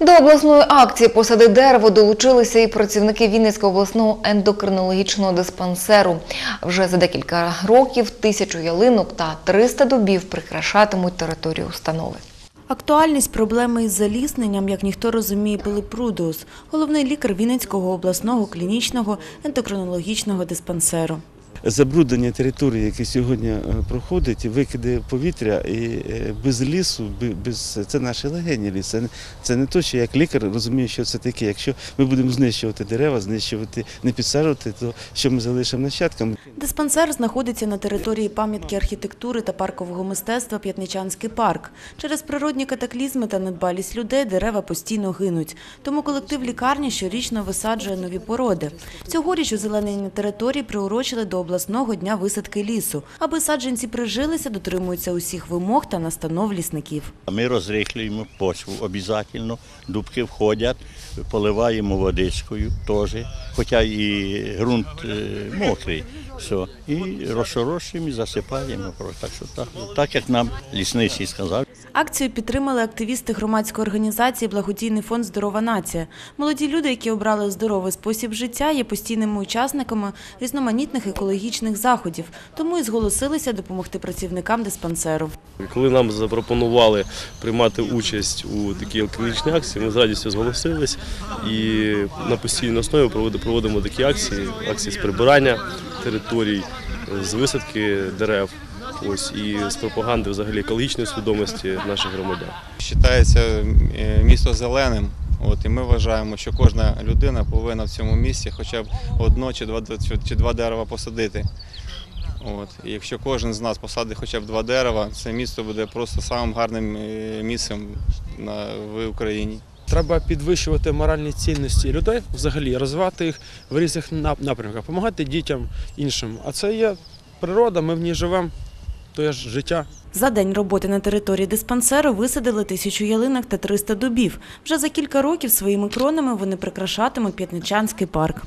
До обласної акції «Посади дерево» долучилися і працівники Вінницького обласного ендокринологічного диспансеру. Вже за декілька років тисячу ялинок та 300 дубів прикрашатимуть територію установи. Актуальність проблеми із залісненням, як ніхто розуміє, Пилип Прудус, головний лікар Вінницького обласного клінічного ендокринологічного диспансеру. Забруднення території, яке сьогодні е, проходить, викиди повітря і е, без лісу, бе- без це наші легені ліс. Це, не- то, що як лікар розумію, що це таке. Якщо ми будемо знищувати дерева, знищувати, не підсаджувати, то що ми залишимо нащадкам? Диспансер знаходиться на території пам'ятки архітектури та паркового мистецтва П'ятничанський парк. Через природні катаклізми та недбалість людей дерева постійно гинуть. Тому колектив лікарні щорічно висаджує нові породи. Цьогоріч озеленення території приурочили до обласного дня висадки лісу. Аби саджанці прижилися, дотримуються усіх вимог та настанов лісників. Ми розрихлюємо почву обов'язково, дубки входять, поливаємо водичкою теж, хоча і ґрунт е, мокрий. Все. І розшорошуємо і засипаємо. Так що так, так як нам лісничий сказав. Акцію підтримали активісти громадської організації Благодійний фонд Здорова нація. Молоді люди, які обрали здоровий спосіб життя, є постійними учасниками різноманітних екологічних заходів, тому і зголосилися допомогти працівникам диспансеру. Коли нам запропонували приймати участь у такій екологічній акції, ми з радістю зголосились і на постійній основі проводимо такі акції, акції з прибирання територій, з висадки дерев. Ось і з пропаганди взагалі екологічної свідомості наших громадян. Вважається е, місто зеленим. От, і ми вважаємо, що кожна людина повинна в цьому місці хоча б одно чи два, чи два дерева посадити. От. І якщо кожен з нас посадить хоча б два дерева, це місто буде просто самим гарним е, місцем на, в Україні. Треба підвищувати моральні цінності людей, взагалі розвивати їх в різних напрямках, допомагати дітям іншим. А це є природа, ми в ній живемо, то ж життя. За день роботи на території диспансеру висадили тисячу ялинок та 300 дубів. Вже за кілька років своїми кронами вони прикрашатимуть П'ятничанський парк.